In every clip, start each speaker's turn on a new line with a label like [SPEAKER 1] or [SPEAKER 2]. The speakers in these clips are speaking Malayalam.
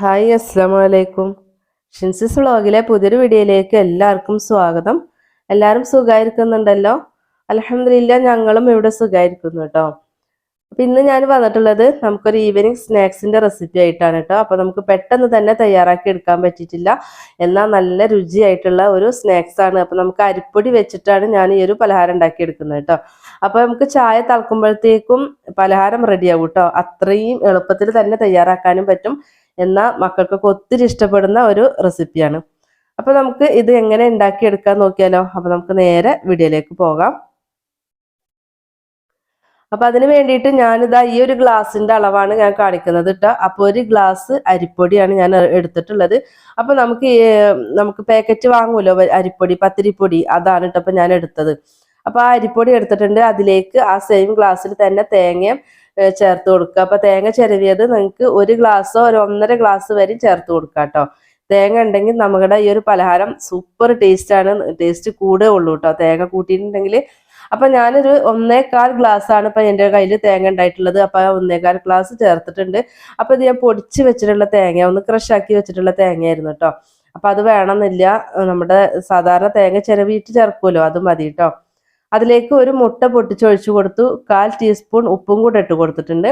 [SPEAKER 1] ഹായ് അസ്സാം വലൈക്കും ഷിൻസിസ് വ്ളോഗിലെ പുതിയൊരു വീഡിയോയിലേക്ക് എല്ലാവർക്കും സ്വാഗതം. എല്ലാവരും സുഖമായിരിക്കുന്നുണ്ടല്ലോ അലഹമില്ല ഞങ്ങളും ഇവിടെ സുഖമായിരിക്കുന്നു കേട്ടോ. അപ്പം ഇന്ന് ഞാൻ വന്നിട്ടുള്ളത് നമുക്കൊരു ഈവനിങ് സ്നാക്സിന്റെ റെസിപ്പി ആയിട്ടാണ് കേട്ടോ. അപ്പോൾ നമുക്ക് പെട്ടെന്ന് തന്നെ തയ്യാറാക്കി എടുക്കാൻ പറ്റിയിട്ടില്ല. എന്നാൽ നല്ല രുചിയായിട്ടുള്ള ഒരു സ്നാക്സ് ആണ്. അപ്പോൾ നമുക്ക് അരിപ്പൊടി വെച്ചിട്ടാണ് ഞാൻ ഈ ഒരു പലഹാരം ഉണ്ടാക്കി എടുക്കുന്നത് കേട്ടോ. അപ്പോൾ നമുക്ക് ചായ തിളക്കുമ്പോഴത്തേക്കും പലഹാരം റെഡിയാവും കേട്ടോ. അത്രയും എളുപ്പത്തിൽ തന്നെ തയ്യാറാക്കാനും പറ്റും. എന്നാൽ മക്കൾക്കൊക്കെ ഒത്തിരി ഇഷ്ടപ്പെടുന്ന ഒരു റെസിപ്പിയാണ്. അപ്പോൾ നമുക്ക് ഇത് എങ്ങനെ ഉണ്ടാക്കിയെടുക്കാൻ നോക്കിയാലോ? അപ്പോൾ നമുക്ക് നേരെ വീഡിയോയിലേക്ക് പോകാം. അപ്പൊ അതിന് വേണ്ടിയിട്ട് ഞാനിതാ ഈ ഒരു ഗ്ലാസിന്റെ അളവാണ് ഞാൻ കാണിക്കുന്നത് കേട്ടോ അപ്പൊ ഒരു ഗ്ലാസ് അരിപ്പൊടിയാണ് ഞാൻ എടുത്തിട്ടുള്ളത്. അപ്പൊ നമുക്ക് നമുക്ക് പാക്കറ്റ് വാങ്ങുമല്ലോ അരിപ്പൊടി പത്തിരിപ്പൊടി അതാണ് കേട്ടോ ഞാൻ എടുത്തത്. അപ്പൊ ആ അരിപ്പൊടി എടുത്തിട്ടുണ്ട്. അതിലേക്ക് ആ സെയിം ഗ്ലാസ്സിൽ തന്നെ തേങ്ങയും ചേർത്ത് കൊടുക്കുക. അപ്പൊ തേങ്ങ ചിരവിയത് നിങ്ങൾക്ക് ഒരു ഗ്ലാസ്സോ ഒരു ഒന്നര ഗ്ലാസ് വരെ ചേർത്ത് കൊടുക്കുക കേട്ടോ. തേങ്ങ ഉണ്ടെങ്കിൽ നമ്മുടെ ഈ ഒരു പലഹാരം സൂപ്പർ ടേസ്റ്റ് ആണ് ടേസ്റ്റ് കൂടെ ഉള്ളൂ കേട്ടോ. തേങ്ങ കൂട്ടിയിട്ടുണ്ടെങ്കിൽ അപ്പൊ ഞാനൊരു ഒന്നേകാൽ ഗ്ലാസ് ആണ് ഇപ്പൊ എന്റെ കയ്യിൽ തേങ്ങ ഉണ്ടായിട്ടുള്ളത്. അപ്പൊ ഒന്നേകാൽ ഗ്ലാസ് ചേർത്തിട്ടുണ്ട്. അപ്പൊ ഇത് ഞാൻ പൊടിച്ച് വെച്ചിട്ടുള്ള തേങ്ങ ഒന്ന് ക്രഷ് ആക്കി വെച്ചിട്ടുള്ള തേങ്ങയായിരുന്നു കേട്ടോ. അപ്പൊ അത് വേണമെന്നില്ല. നമ്മുടെ സാധാരണ തേങ്ങ ചിരവിയിട്ട് ചേർക്കുമല്ലോ അത് മതി കേട്ടോ. അതിലേക്ക് ഒരു മുട്ട പൊട്ടിച്ചൊഴിച്ചു കൊടുത്തു. കാൽ ടീസ്പൂൺ ഉപ്പും കൂടെ ഇട്ട് കൊടുത്തിട്ടുണ്ട്.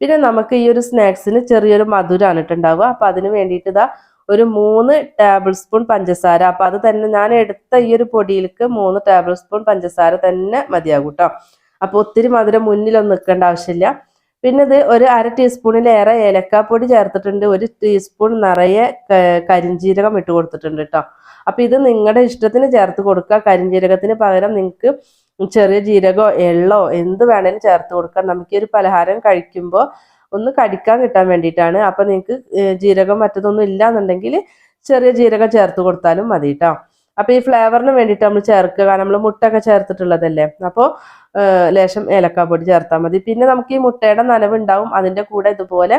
[SPEAKER 1] പിന്നെ നമുക്ക് ഈ ഒരു സ്നാക്സിന് ചെറിയൊരു മധുരമാണ് ഇട്ടുണ്ടാവുക അപ്പൊ അതിന് വേണ്ടിയിട്ട് ഇതാ ഒരു മൂന്ന് ടേബിൾ സ്പൂൺ പഞ്ചസാര. അപ്പൊ അത് തന്നെ ഞാൻ എടുത്ത ഈ ഒരു പൊടിയിലേക്ക് മൂന്ന് ടേബിൾ സ്പൂൺ പഞ്ചസാര തന്നെ മതിയാകും കേട്ടോ. അപ്പൊ ഒത്തിരി മധുരം മുന്നിലൊന്നും നിൽക്കേണ്ട ആവശ്യമില്ല. പിന്നെ ഇത് ഒരു അര ടീസ്പൂണിലേറെ ഏലക്കാപ്പൊടി ചേർത്തിട്ടുണ്ട് ഒരു ടീസ്പൂൺ നിറയെ കരിഞ്ചീരകം ഇട്ട് കൊടുത്തിട്ടുണ്ട് കേട്ടോ അപ്പൊ ഇത് നിങ്ങളുടെ ഇഷ്ടത്തിന് ചേർത്ത് കൊടുക്കുക കരിഞ്ജീരകത്തിന് പകരം നിങ്ങൾക്ക് ചെറിയ ജീരകോ എള്ളോ എന്ത് വേണേലും ചേർത്ത് കൊടുക്കാം. നമുക്ക് ഒരു പലഹാരം കഴിക്കുമ്പോൾ ഒന്ന് കടിക്കാൻ കിട്ടാൻ വേണ്ടിയിട്ടാണ് അപ്പൊ നിങ്ങൾക്ക് ജീരകം മറ്റതൊന്നും ഇല്ല എന്നുണ്ടെങ്കിൽ ചെറിയ ജീരകം ചേർത്ത് കൊടുത്താലും മതി കേട്ടോ അപ്പൊ ഈ ഫ്ലേവറിന് വേണ്ടിയിട്ട് നമ്മൾ ചേർക്കുക നമ്മൾ മുട്ടൊക്കെ ചേർത്തിട്ടുള്ളതല്ലേ? അപ്പോൾ ലേശം ഏലക്കാപ്പൊടി ചേർത്താൽ മതി. പിന്നെ നമുക്ക് ഈ മുട്ടയുടെ നനവുണ്ടാവും. അതിന്റെ കൂടെ ഇതുപോലെ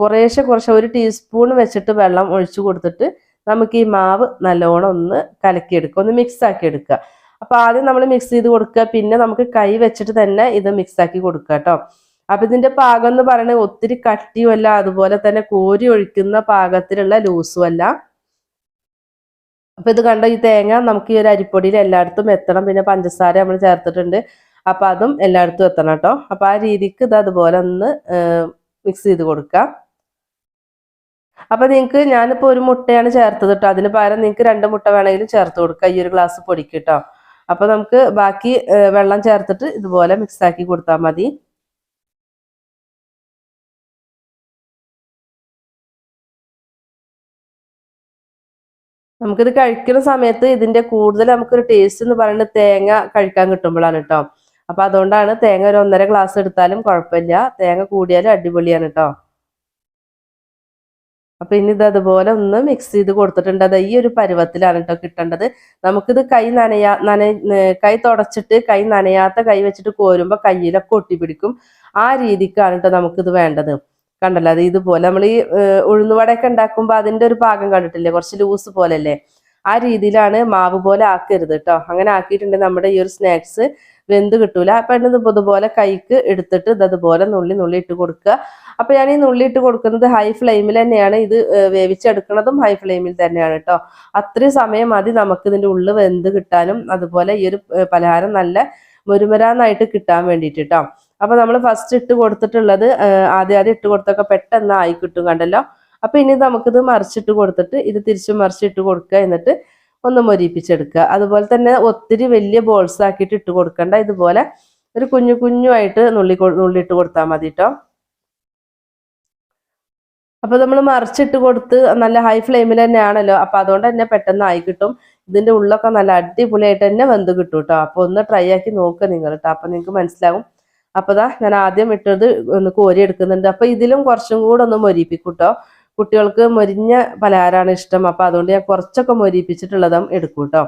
[SPEAKER 1] കുറേശ്ശെ കുറച്ച് ഒരു ടീസ്പൂൺ വെച്ചിട്ട് വെള്ളം ഒഴിച്ചു കൊടുത്തിട്ട് നമുക്ക് ഈ മാവ് നല്ലോണം ഒന്ന് കലക്കിയെടുക്കുക. ഒന്ന് മിക്സ് ആക്കി എടുക്കുക. അപ്പൊ ആദ്യം നമ്മൾ മിക്സ് ചെയ്ത് കൊടുക്കുക. പിന്നെ നമുക്ക് കൈ വെച്ചിട്ട് തന്നെ ഇത് മിക്സ് ആക്കി കൊടുക്കുക കേട്ടോ. അപ്പൊ ഇതിന്റെ പാകം എന്ന് പറയുന്നത് ഒത്തിരി കട്ടിയുമല്ല അതുപോലെ തന്നെ കോരി ഒഴിക്കുന്ന പാകത്തിലുള്ള ലൂസും അല്ല. അപ്പൊ ഇത് കണ്ട? ഈ തേങ്ങ നമുക്ക് ഈ ഒരു അരിപ്പൊടിയിൽ എല്ലായിടത്തും എത്തണം. പിന്നെ പഞ്ചസാര നമ്മൾ ചേർത്തിട്ടുണ്ട്. അപ്പൊ അതും എല്ലായിടത്തും എത്തണം കേട്ടോ അപ്പൊ ആ രീതിക്ക് ഇത് അതുപോലെ ഒന്ന് മിക്സ് ചെയ്ത് കൊടുക്കാം. അപ്പൊ നിങ്ങൾക്ക് ഞാനിപ്പോ ഒരു മുട്ടയാണ് ചേർത്തത് കേട്ടോ അതിന് പകരം നിങ്ങൾക്ക് രണ്ട് മുട്ട വേണമെങ്കിലും ചേർത്ത് കൊടുക്കാം. ഈ ഒരു ഗ്ലാസ് പൊടിക്ക് കേട്ടോ അപ്പൊ നമുക്ക് ബാക്കി വെള്ളം ചേർത്തിട്ട് ഇതുപോലെ മിക്സ് ആക്കി കൊടുത്താൽ മതി. നമുക്കിത് കഴിക്കുന്ന സമയത്ത് ഇതിന്റെ കൂടുതൽ നമുക്കൊരു ടേസ്റ്റ് എന്ന് പറയുന്നത് തേങ്ങ കഴിക്കാൻ കിട്ടുമ്പോഴാണ് കേട്ടോ അപ്പൊ അതുകൊണ്ടാണ് തേങ്ങ ഒരു ഒന്നര ഗ്ലാസ് എടുത്താലും കുഴപ്പമില്ല. തേങ്ങ കൂടിയാലും അടിപൊളിയാണ് കേട്ടോ അപ്പൊ ഇനി ഇത് അതുപോലെ ഒന്ന് മിക്സ് ചെയ്ത് കൊടുത്തിട്ടുണ്ട്. അത് ഈ ഒരു പരുവത്തിലാണ് കേട്ടോ കിട്ടേണ്ടത്. നമുക്കിത് കൈ നനയാ നന കൈ തുടച്ചിട്ട് കൈ നനയാത്ത കൈ വെച്ചിട്ട് കോരുമ്പോ കയ്യിലൊക്കെ ഒട്ടിപ്പിടിക്കും ആ രീതിക്കാണ് കേട്ടോ നമുക്കിത് വേണ്ടത്. കണ്ടല്ലോ അത് ഇതുപോലെ നമ്മൾ ഈ ഉഴുന്നുവടയൊക്കെ ഉണ്ടാക്കുമ്പോൾ അതിന്റെ ഒരു ഭാഗം കണ്ടിട്ടില്ലേ? കുറച്ച് ലൂസ് പോലല്ലേ? ആ രീതിയിലാണ് മാവ് പോലെ ആക്കരുത് കേട്ടോ അങ്ങനെ ആക്കിയിട്ടുണ്ടെങ്കിൽ നമ്മുടെ ഈ ഒരു സ്നാക്സ് വെന്ത് കിട്ടൂല. അപ്പൊ ഇത് ഇതുപോലെ കൈക്ക് എടുത്തിട്ട് ഇത് അതുപോലെ നുള്ളി നുള്ളി ഇട്ട് കൊടുക്കുക. അപ്പൊ ഞാൻ ഈ നുള്ളി ഇട്ട് കൊടുക്കുന്നത് ഹൈ ഫ്ലെയിമിൽ തന്നെയാണ്. ഇത് വേവിച്ചെടുക്കുന്നതും ഹൈ ഫ്ലെയിമിൽ തന്നെയാണ് കേട്ടോ അത്രയും സമയം മതി നമുക്ക് ഇതിന്റെ ഉള്ളിൽ വെന്ത് കിട്ടാനും അതുപോലെ ഈ ഒരു പലഹാരം നല്ല മുരുമരാന്നായിട്ട് കിട്ടാൻ വേണ്ടിയിട്ട് കേട്ടോ അപ്പൊ നമ്മൾ ഫസ്റ്റ് ഇട്ട് കൊടുത്തിട്ടുള്ളത് ആദ്യം ആദ്യം ഇട്ട് കൊടുത്തൊക്കെ പെട്ടെന്ന് ആയി കിട്ടും കണ്ടല്ലോ. അപ്പൊ ഇനി നമുക്കിത് മറിച്ചിട്ട് കൊടുത്തിട്ട് ഇത് തിരിച്ചും മറിച്ചിട്ട് കൊടുക്കുക എന്നിട്ട് ഒന്ന് മൊരിപ്പിച്ചെടുക്കുക. അതുപോലെ തന്നെ ഒത്തിരി വലിയ ബോൾസ് ആക്കിയിട്ട് ഇട്ട് കൊടുക്കണ്ട. ഇതുപോലെ ഒരു കുഞ്ഞു കുഞ്ഞുമായിട്ട് നുള്ളി നുള്ളി നുള്ളിയിട്ട് കൊടുത്താൽ മതി കേട്ടോ അപ്പൊ നമ്മൾ മറിച്ചിട്ട് കൊടുത്ത് നല്ല ഹൈ ഫ്ലെയിമിൽ തന്നെയാണല്ലോ. അപ്പൊ അതുകൊണ്ട് തന്നെ പെട്ടെന്ന് ആയി കിട്ടും. ഇതിന്റെ ഉള്ളൊക്കെ നല്ല അടിപൊളിയായിട്ട് തന്നെ വെന്ത് കിട്ടും കേട്ടോ അപ്പൊ ഒന്ന് ട്രൈ ആക്കി നോക്കുക നിങ്ങൾ കേട്ടോ അപ്പൊ നിങ്ങൾക്ക് മനസ്സിലാവും. അപ്പൊ ഞാൻ ആദ്യം ഇട്ടത് ഒന്ന് കോരി എടുക്കുന്നുണ്ട് അപ്പൊ ഇതിലും കുറച്ചും കൂടെ ഒന്ന് മൊരിപ്പിക്കും കേട്ടോ കുട്ടികൾക്ക് മൊരിഞ്ഞ പലഹാരമാണ് ഇഷ്ടം. അപ്പൊ അതുകൊണ്ട് ഞാൻ കുറച്ചൊക്കെ മൊരിപ്പിച്ചിട്ടുള്ളതും എടുക്കും കേട്ടോ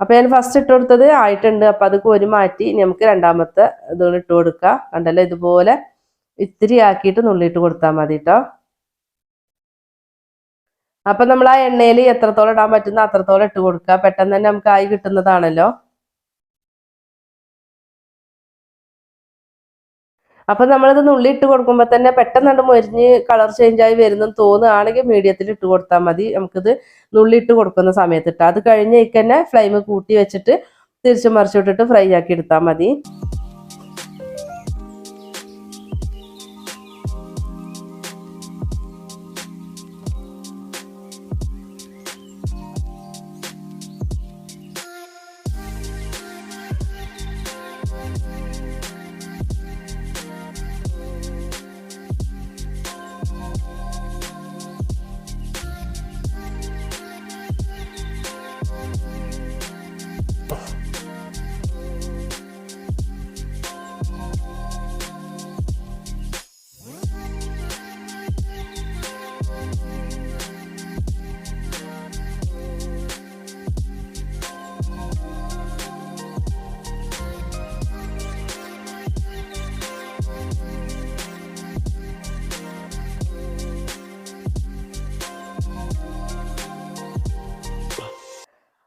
[SPEAKER 1] അപ്പൊ ഞാൻ ഫസ്റ്റ് ഇട്ട് കൊടുത്തത് ആയിട്ടുണ്ട്. അപ്പൊ അത് കോരി മാറ്റി നമുക്ക് രണ്ടാമത്തെ ഇതുകൊണ്ട് ഇട്ട് കൊടുക്കുക കണ്ടല്ലോ? ഇതുപോലെ ഇത്തിരി ആക്കിയിട്ട് നുള്ളിയിട്ട് കൊടുത്താൽ മതി കേട്ടോ അപ്പൊ നമ്മൾ ആ എണ്ണയിൽ എത്രത്തോളം ഇടാൻ പറ്റുന്ന അത്രത്തോളം ഇട്ട് കൊടുക്കുക പെട്ടെന്ന് തന്നെ നമുക്ക് ആയി കിട്ടുന്നതാണല്ലോ. അപ്പൊ നമ്മളിത് നുള്ളി ഇട്ട് കൊടുക്കുമ്പോൾ തന്നെ പെട്ടെന്ന് മൊരിഞ്ഞ് കളർ ചേഞ്ച് ആയി വരുന്നെന്ന് തോന്നുകയാണെങ്കിൽ മീഡിയത്തിൽ ഇട്ട് കൊടുത്താൽ മതി. നമുക്കിത് നുള്ളി ഇട്ട് കൊടുക്കുന്ന സമയത്ത് ഇട്ട്. അത് കഴിഞ്ഞേക്ക് തന്നെ ഫ്ലെയിം കൂട്ടി വെച്ചിട്ട് തിരിച്ചു മറിച്ചിട്ടിട്ട് ഫ്രൈ ആക്കി എടുത്താൽ മതി.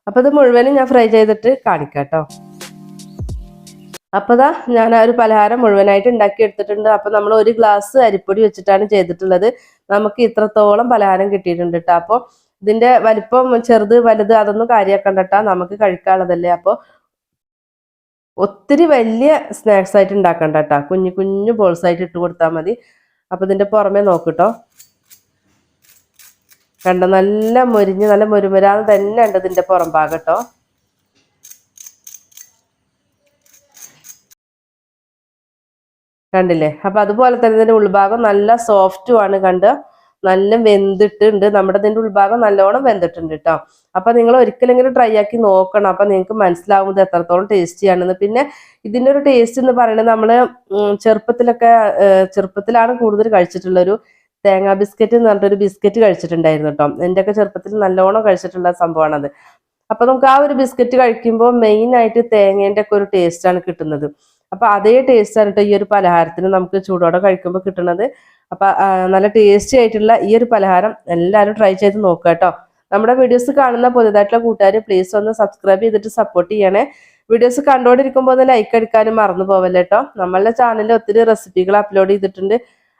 [SPEAKER 1] അപ്പൊ ഇത് മുഴുവനും ഞാൻ ഫ്രൈ ചെയ്തിട്ട് കാണിക്കാം കേട്ടോ അപ്പൊ ദാ ഞാൻ ആ ഒരു പലഹാരം മുഴുവനായിട്ട് ഉണ്ടാക്കി എടുത്തിട്ടുണ്ട്. അപ്പൊ നമ്മൾ ഒരു ഗ്ലാസ് അരിപ്പൊടി വെച്ചിട്ടാണ് ചെയ്തിട്ടുള്ളത്. നമുക്ക് ഇത്രത്തോളം പലഹാരം കിട്ടിയിട്ടുണ്ട് കേട്ടോ അപ്പോൾ ഇതിന്റെ വലിപ്പം ചെറുത് വലുത് അതൊന്നും കാര്യമാക്കണ്ടട്ടാ നമുക്ക് കഴിക്കാനുള്ളതല്ലേ. അപ്പോൾ ഒത്തിരി വലിയ സ്നാക്സ് ആയിട്ട് ഉണ്ടാക്കണ്ട കേട്ടോ കുഞ്ഞു കുഞ്ഞു ബോൾസ് ആയിട്ട് ഇട്ട് കൊടുത്താൽ മതി. അപ്പൊ ഇതിന്റെ പുറമെ നോക്കിട്ടോ കണ്ട നല്ല മുരിഞ്ഞ് നല്ല മുരുമുരാന്ന് തന്നെ ഉണ്ട് ഇതിന്റെ പുറം ഭാഗം കേട്ടോ? കണ്ടില്ലേ? അപ്പൊ അതുപോലെ തന്നെ ഇതിന്റെ ഉൾഭാഗം നല്ല സോഫ്റ്റും ആണ് കണ്ട്? നല്ല വെന്തിട്ടുണ്ട്. നമ്മുടെ ഇതിന്റെ ഉൾഭാഗം നല്ലോണം വെന്തിട്ടുണ്ട് കേട്ടോ. അപ്പൊ നിങ്ങൾ ഒരിക്കലെങ്കിലും ട്രൈ ആക്കി നോക്കണം. അപ്പൊ നിങ്ങൾക്ക് മനസ്സിലാവും ഇത് എത്രത്തോളം ടേസ്റ്റി ആണെന്ന്. പിന്നെ ഇതിന്റെ ഒരു ടേസ്റ്റ് എന്ന് പറയുന്നത് നമ്മൾ ഉം, ചെറുപ്പത്തിലൊക്കെ ചെറുപ്പത്തിലാണ് കൂടുതൽ കഴിച്ചിട്ടുള്ളൊരു തേങ്ങാ ബിസ്ക്കറ്റ് എന്ന് പറഞ്ഞിട്ടൊരു ബിസ്ക്കറ്റ് കഴിച്ചിട്ടുണ്ടായിരുന്നു കേട്ടോ. എന്റെയൊക്കെ ചെറുപ്പത്തിൽ നല്ലോണം കഴിച്ചിട്ടുള്ള സംഭവമാണത്. അപ്പൊ നമുക്ക് ആ ഒരു ബിസ്ക്കറ്റ് കഴിക്കുമ്പോൾ മെയിൻ ആയിട്ട് തേങ്ങേന്റെ ഒക്കെ ഒരു ടേസ്റ്റ് ആണ് കിട്ടുന്നത്. അപ്പൊ അതേ ടേസ്റ്റ് ആണ് കേട്ടോ ഈ ഒരു പലഹാരത്തിന് നമുക്ക് ചൂടോടെ കഴിക്കുമ്പോൾ കിട്ടുന്നത്. അപ്പൊ നല്ല ടേസ്റ്റി ആയിട്ടുള്ള ഈ ഒരു പലഹാരം എല്ലാവരും ട്രൈ ചെയ്ത് നോക്കുക കേട്ടോ. നമ്മുടെ വീഡിയോസ് കാണുന്ന പുതിയതായിട്ടുള്ള കൂട്ടുകാർ പ്ലീസ് ഒന്ന് സബ്സ്ക്രൈബ് ചെയ്തിട്ട് സപ്പോർട്ട് ചെയ്യണേ. വീഡിയോസ് കണ്ടുകൊണ്ടിരിക്കുമ്പോൾ ഒന്ന് ലൈക്ക് അടിക്കാനും മറന്നു പോവല്ലേട്ടോ നമ്മളുടെ ചാനലിൽ ഒത്തിരി റെസിപ്പികൾ അപ്ലോഡ് ചെയ്തിട്ടുണ്ട്.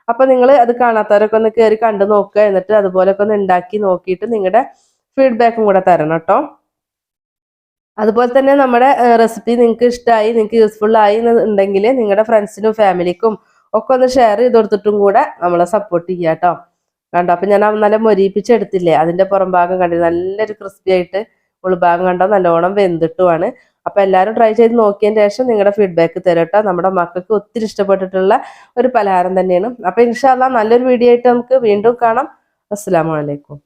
[SPEAKER 1] അപ്പൊ നിങ്ങൾ അത് കാണാത്തവരൊക്കെ ഒന്ന് കയറി കണ്ടു നോക്കുക. എന്നിട്ട് അതുപോലൊക്കെ ഒന്ന് ഉണ്ടാക്കി നോക്കിയിട്ട് നിങ്ങളുടെ ഫീഡ്ബാക്കും കൂടെ തരണം കേട്ടോ. അതുപോലെ തന്നെ നമ്മുടെ റെസിപ്പി നിങ്ങൾക്ക് ഇഷ്ടമായി നിങ്ങൾക്ക് യൂസ്ഫുൾ ആയി ഉണ്ടെങ്കിൽ നിങ്ങളുടെ ഫ്രണ്ട്സിനും ഫാമിലിക്കും ഒക്കെ ഒന്ന് ഷെയർ ചെയ്ത് കൊടുത്തിട്ടും കൂടെ നമ്മളെ സപ്പോർട്ട് ചെയ്യുക കേട്ടോ. കണ്ടോ? അപ്പൊ ഞാൻ നല്ല മൊരിപ്പിച്ചെടുത്തില്ലേ അതിന്റെ പുറം ഭാഗം നല്ലൊരു ക്രിസ്പി ആയിട്ട് ഉൾഭാഗം കണ്ടോ? നല്ലോണം വെന്തിട്ടുമാണ്. അപ്പൊ എല്ലാവരും ട്രൈ ചെയ്ത് നോക്കിയതിന് ശേഷം നിങ്ങളുടെ ഫീഡ്ബാക്ക് തരട്ടോ. നമ്മുടെ മക്കൾക്ക് ഒത്തിരി ഇഷ്ടപ്പെട്ടിട്ടുള്ള ഒരു പലഹാരം തന്നെയാണ്. അപ്പൊ ഇൻഷാല്ല നല്ലൊരു വീഡിയോ ആയിട്ട് നമുക്ക് വീണ്ടും കാണാം. അസ്സാം വലൈക്കും